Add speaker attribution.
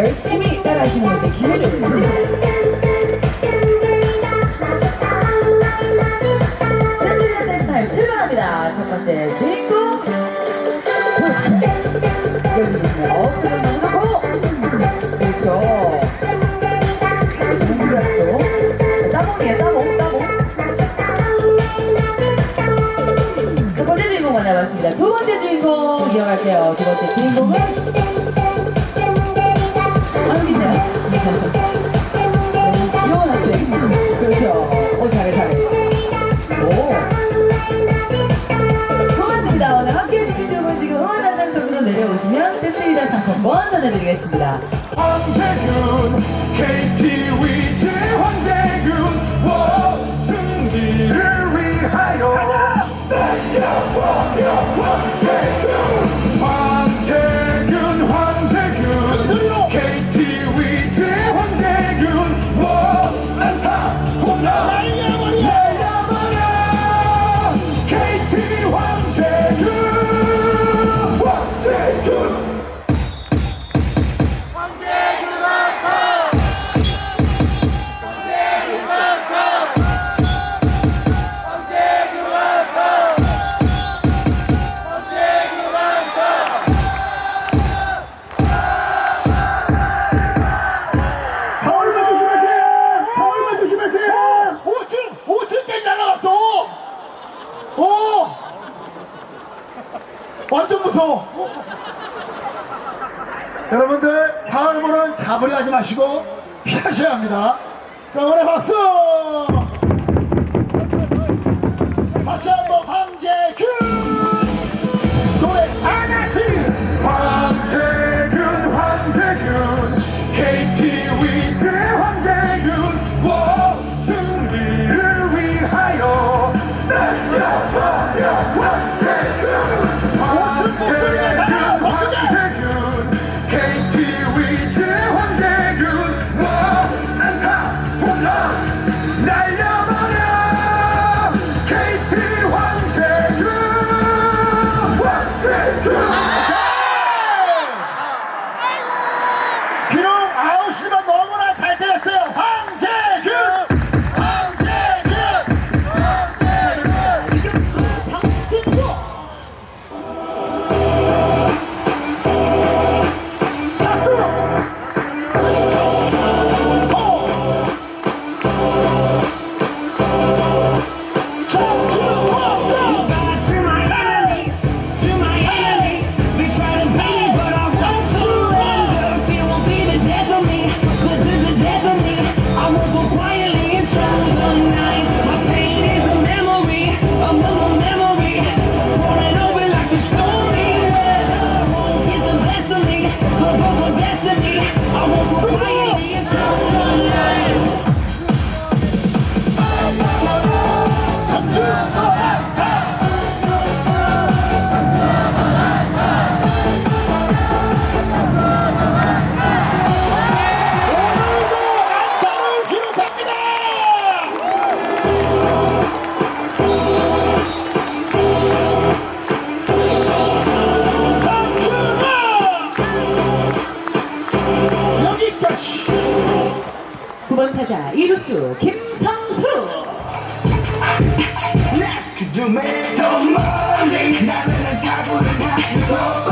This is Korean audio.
Speaker 1: 열심히 따라하시는 기회를 첫 번째 주인공 만나봤습니다. 두 번째 주인공 이어갈게요. 두 번째 주인공은 한국이네요. 이원 학생. 그렇죠. 오, 잘해, 잘해. 오. 고맙습니다. 오늘 함께 해주신 두 분 지금 응원단 상석으로 내려오시면 샌드위치 상품권 전해드리겠습니다.
Speaker 2: 황재균 KT 위즈 황재균 워 승리를 위하여 날려버려 황재균 완전 무서워! 여러분들, 다음으로는 자부리 하지 마시고 피하셔야 합니다. 자, 오늘 박수! 황
Speaker 1: 타자 이루수 김상수
Speaker 3: Let's do me the money. 나는 타고는 하고